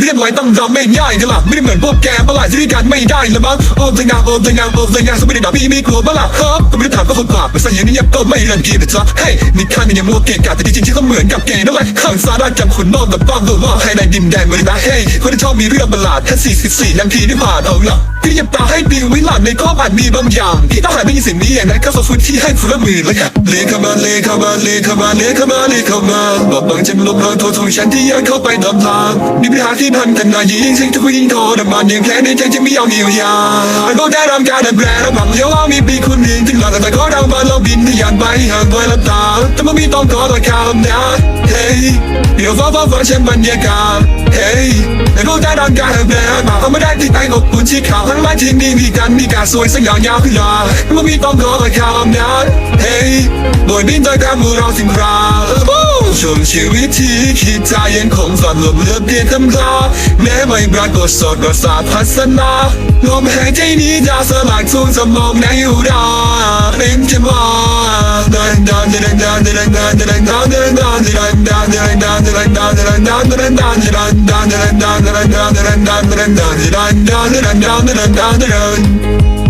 เรียบร้อยต้องทำไม่ง่ายใช่ปะไม่ได้เหมือนพวกแกเมื่อไหร่ที่การไม่ได้ละมั้งโอ้ยงานโอ้ยงานโอ้ยงานสมัยเด็กพี่มีกลัวเมื่อไหร่ครับก็ไม่ได้ถามก็คนปากไปสั่งอย่างนี้ก็ไม่รันกีนะจ๊ะเฮ้ยนี่ข้านี่ยังมัวเกงกาแต่จริงๆที่เขาเหมือนกับเกย์นั่นแหละข้างซ้ายด้าจำขุนนอกแบบป้อมตัวล่าให้ในดินแดนมาเลยนะเฮ้ยคนที่ชอบมีเรื่องประหลาดแค่สิบสี่นาทีที่ผ่านเอาละ เตรียมตาให้ดีไว้หลังในข้ออาจมีบางอย่างที่ถ้าหากไม่มีสิ่งนี้อย่างนั้นก็สะสุดที่ให้ฟื้นมือเลยวกันเลขามาเลขามาเลขามาเลขามาเลขามาบอกบางจะลบล้างโทษของฉันที่ยังเข้าไปตามทางมีปัญหาที่พันกันนายิ่งซึ่งทุกยิ่งทรมานยิ่งแค้ในใจจะไม่ยอมเยียวยาไอันก็ได้รำบการดัดแปลระหว่างเลี้ยวว่ามีปีคุณหนึ่งถึงหลังแต่ก็ดังมาเราบินทะยานไปห่างไกลลับตาแต่ไม่มีต้องขอตะคำนะเฮ้ยเดี๋ยวฟ้าฟ้าฟ้าฉันบรรยากาศ เฮ้ยไอ้กได้ดอนการเดินมาเอาไม่ได้ติดใจกับคุณที่ข่าวข้งล่างที่นี่มีกันมีการสวยสักอย่างยาวขึ้นยาเมื่มีต้องรอไาวำนาจเฮ้ยโดยบินโดยการมือเราสิมราชมชีวิตที่คิดใจยังคงฝันหลบเลือดเบียนตำราแม้ไม่ปรากฏสดประสาทพัฒนาลมหายใจนี้จะสลายทุ่งสมองในอยู่เรา down the road.